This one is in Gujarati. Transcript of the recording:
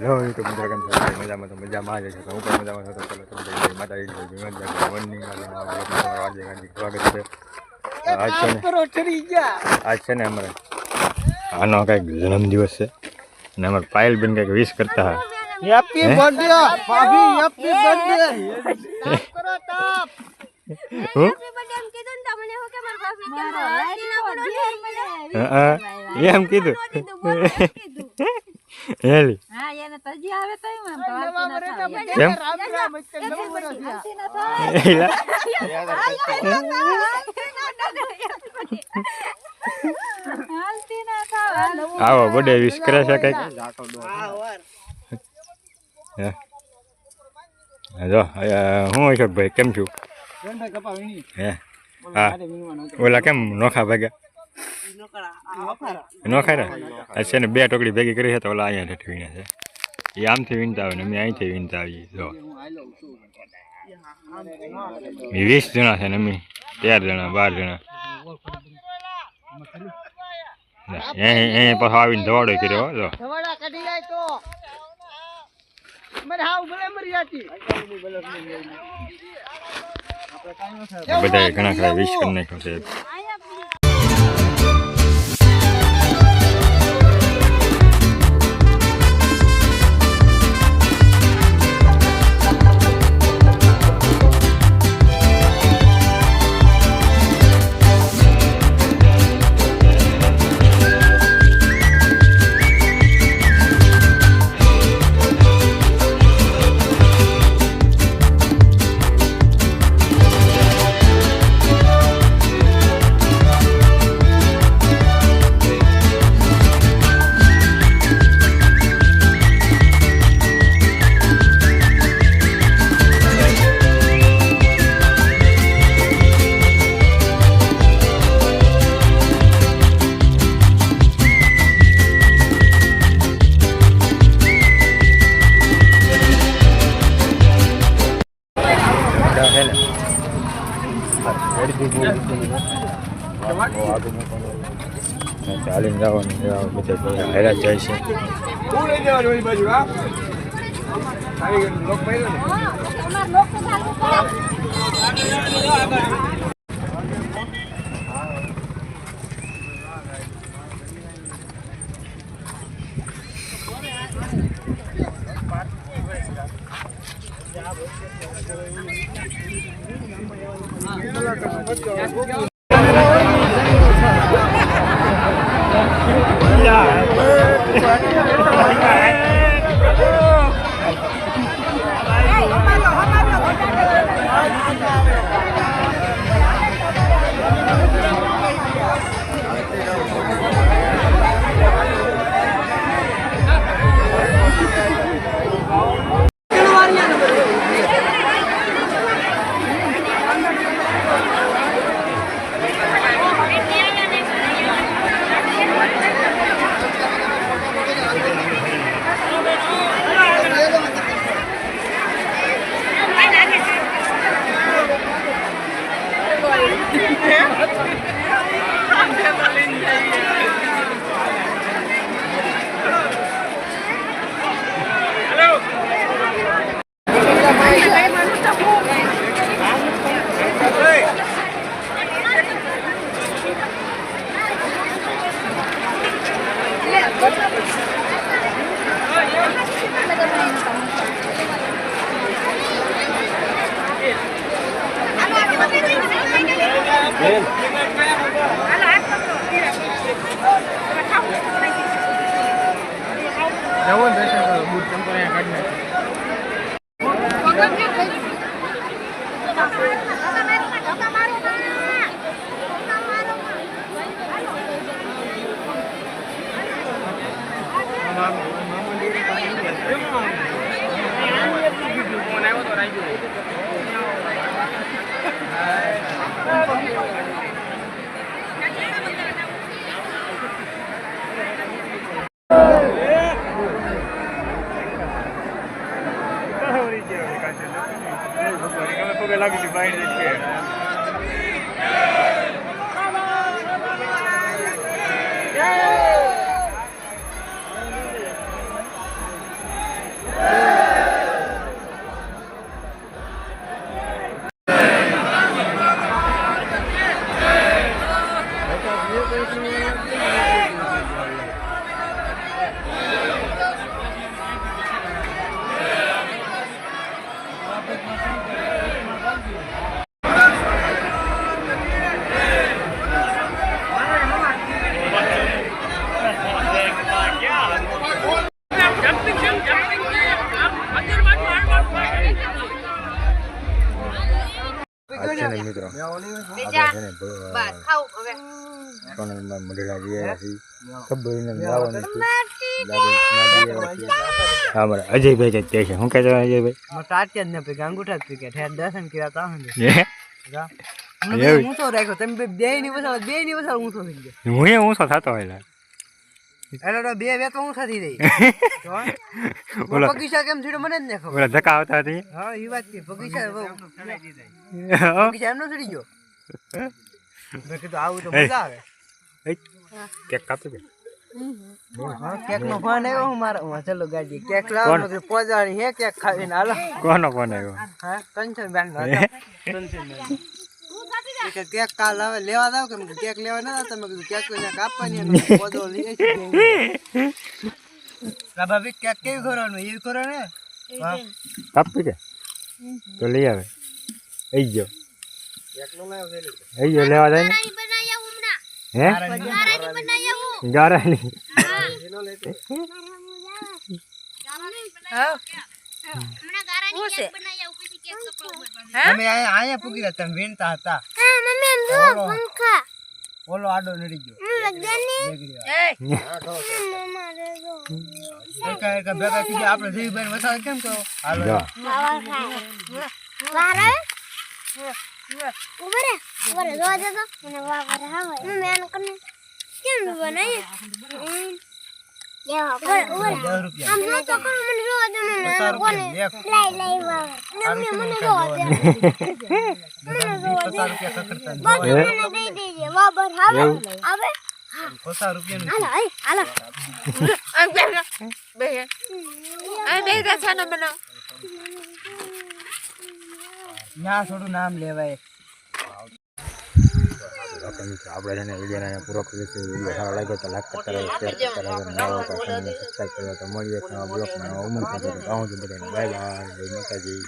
હેલો યુટ્યુબ મિત્રો કેમ છો મજામાં તો મજામાં જ છે. તો હું પણ મજામાં થતો તો ચલો તમે જય માતાજી જય ભીમત વનની હાર્દિક હાર્દિક સ્વાગત છે. આજ છે ને આજ છે ને અમારે આનો કંઈક જન્મદિવસ છે. અને અમારે પાયલબેન કંઈક વિશ કરતા હા? હેપી બર્થડે ભાભી હેપી બર્થડે હું હા, હા, એમ કીધું. હેલી. હા એને તજી આવે તો એમ આમ તો. કેમ રામ રામ. એલા. આવો. બર્થડે વિશ કરે છે કંઈક. જો હું અશોકભાઈ કેમ છું. હે. હા. ઓલા કેમ નોખા ભાગ્યા? ને આ છે ને બે ટોકડી ભેગી કરી છે તો ઓલા અહીંયા ઠેઠ વીણે છે. એ આમથી વીણતા આવે ને અમે અહીંથી વીણતા આવીએ જો. એ વીસ જણા છે ને અમે તેર જણા બાર જણા. અહીં અહીં પાછો આવીને ધવાડો કર્યો હો, જો. બધા ઘણા ખરા વિશ કરી નાખ્યો છે. ચાલીને જવાનું બધા હેરા જાય છે તમારે Yeah. છે. Yeah. Yeah. આ છે ને મિત્રો આપણે છે ને સોનલમાં મઢેલા જઈ રહ્યા છીએ ખબર હા મારે અજયભાઈ કહે છે શું કહેતો અજયભાઈ ટાટિયા જ ને ભાઈ ગાંગુઠા જ પી કે ઠેર દર્શન કર્યા તા હું? ઊંચો રાખ્યો તમે બે ની વસાળ બે ની વસાળ ઊંચો થઈ ગયો હું એ ઊંચો થતો હોય લા. એટલે તો બે બે તો ઊંચા થઈ રહી બગીચા કેમ થયું મને જ ને ખબર ઓલા ધક્કા આવતા હતી? હા એ વાત છે બગીચા બગીચા એમનો ચડી ગયો. મેં કીધું આવું તો મજા આવે. કેક કાપી દે. કેક નો ફોન આવ્યો હું મારા હું ચલો ગાડી કેક લાવો પોજાણી હે કેક ખાવીને. હાલો. કોનો ફોન આવ્યો? હા કંચન બેન કંચન કે કેક કાલ આવે લેવા જાવ કે કેક લેવા ના તમે કીધું કેક ત્યાં કાપવાની પોદો લઈ. ભાભી કેક કેવી કરવાનું એવી કરો ને કાપી દે. તો લઈ આવે. આવી ગયો. નો. આવી ગયો લેવા જાય ને? હે? ગારાની અમે અહીંયા અહીંયા પૂકી રહ્યા તમે વીણતા હતા. ઓલો ઓલો આડો નડી ગયો. ભેગા થઈ ગયા. આપણે દેવીભાઈ વસાવે કેમ કહો? હાલો. જો. દસ રૂપિયા. પચાસ રૂપિયા લેખ. આ રૂપિયા. પચાસ રૂપિયા કકડતા એવું? પચાસ રૂપિયાનું ના થોડું નામ લેવાય. આપણે મિત્રો આપણે છે ને વિડીયોને અહીંયા પૂરો કરીએ છીએ. વીડિયો સારો લાગ્યો તો લાઈક કરતા રહો શેર કરતા રહો નવા હોય તો ચેનલને સબસ્ક્રાઈબ કરો તો મળીએ એક નવા બ્લોગમાં. નવા ઉમંગ સાથે તો આવું જ બધાને બાય બાય જય માતાજી.